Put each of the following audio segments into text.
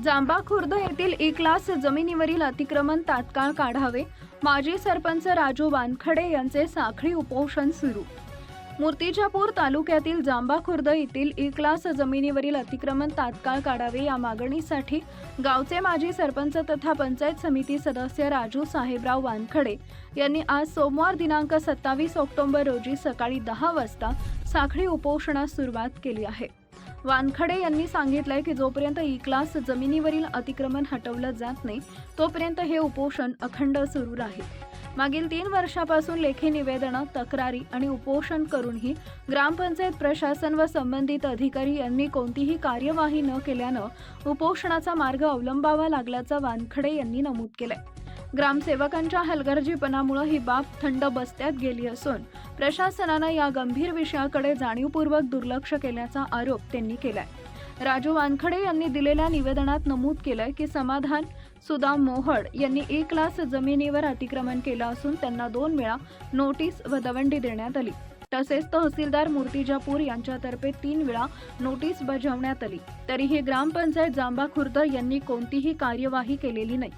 जांबा खुर्द येथील एक क्लास जमिनीवरील अतिक्रमण तात्काळ काढावे. माजी सरपंच राजू वानखडे यांचे साखळी उपोषण सुरू. मूर्तिजापूर तालुक्यातील जांबा खुर्द येथील ई क्लास जमिनीवरील अतिक्रमण तात्काळ काढावे या मागणीसाठी गावचे माजी सरपंच तथा पंचायत समिती सदस्य राजू साहेबराव वानखडे यांनी आज सोमवार दिनांक सत्तावीस ऑक्टोबर रोजी सकाळी दहा वाजता साखळी उपोषणास सुरुवात केली आहे. वानखडे यांनी सांगितलंय की जोपर्यंत ई क्लास जमिनीवरील अतिक्रमण हटवलं जात नाही तोपर्यंत हे उपोषण अखंड सुरू राहील. मागील तीन वर्षापासून लेखी निवेदनं तक्रारी आणि उपोषण करूनही ग्रामपंचायत प्रशासन व संबंधित अधिकारी यांनी कोणतीही कार्यवाही न केल्यानं उपोषणाचा मार्ग अवलंबावा लागल्याचं वानखडे यांनी नमूद केलंय. ग्रामसेवकांच्या हलगर्जीपणामुळे ही बाब थंड बस्त्यात गेली असून प्रशासनानं या गंभीर विषयाकडे जाणीवपूर्वक दुर्लक्ष केल्याचा आरोप त्यांनी केलाय. राजू वानखडे यांनी दिलेल्या निवेदनात नमूद केलंय की समाधान सुदाम मोहड यांनी एक लाख जमिनीवर अतिक्रमण केलं असून त्यांना दोन वेळा नोटीस व दवंडी देण्यात आली. तसेच तहसीलदार मूर्तिजापूर यांच्यातर्फे तीन वेळा नोटीस बजावण्यात आली. तरीही ग्रामपंचायत जांबा खुर्द यांनी कोणतीही कार्यवाही केलेली नाही.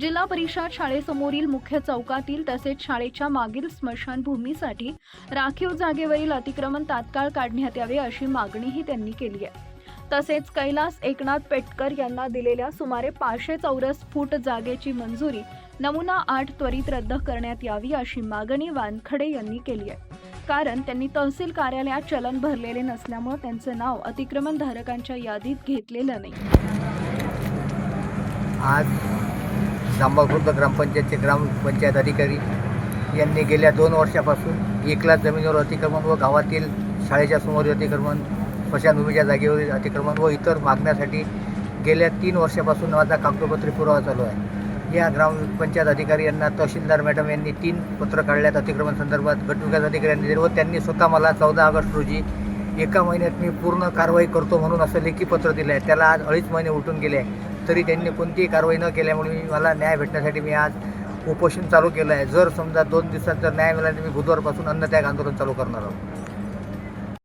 जिल्हा परिषद शाळेसमोरील मुख्य चौकातील तसेच शाळेच्या मागील स्मशानभूमीसाठी राखीव जागेवरील अतिक्रमण तात्काळ काढण्यात यावे अशी मागणीही त्यांनी केली आहे. तसेच कैलास एकनाथ पेटकर यांना दिलेल्या सुमारे पाचशे चौरस फूट जागेची मंजुरी नमुना आठ त्वरित रद्द करण्यात यावी अशी मागणी वानखडे यांनी केली आहे. कारण त्यांनी तहसील कार्यालयात चलन भरलेले नसल्यामुळे त्यांचं नाव अतिक्रमण धारकांच्या यादीत घेतलेलं नाही. आज जांबाखुर्द ग्रामपंचायतचे ग्रामपंचायत अधिकारी यांनी गेल्या दोन वर्षापासून एक लाख जमिनीवर अतिक्रमण व गावातील शाळेच्या समोरील अतिक्रमण स्मशानभूमीच्या जागेवरील अतिक्रमण व इतर मागण्यासाठी गेल्या तीन वर्षापासून माझा कागदोपत्री पुरावा चालू आहे. या ग्रामपंचायत अधिकारी यांना तहसीलदार मॅडम यांनी तीन पत्र काढल्यात. अतिक्रमण संदर्भात गटविकास अधिकाऱ्यांनी दिले व त्यांनी स्वतः मला चौदा ऑगस्ट रोजी एका महिन्यात मी पूर्ण कारवाई करतो म्हणून असं लेखी पत्र दिलं आहे त्याला आज अडीच महिने उलटून गेले आहे. तरी त्यांनी कोणतीही कारवाई न केल्यामुळे मी मला न्याय भेटण्यासाठी मी आज उपोषण चालू केलं आहे जर समजा दोन दिवसात जर न्याय मिळाला तर मी बुधवारपासून अन्नत्याग आंदोलन चालू करणार आहोत.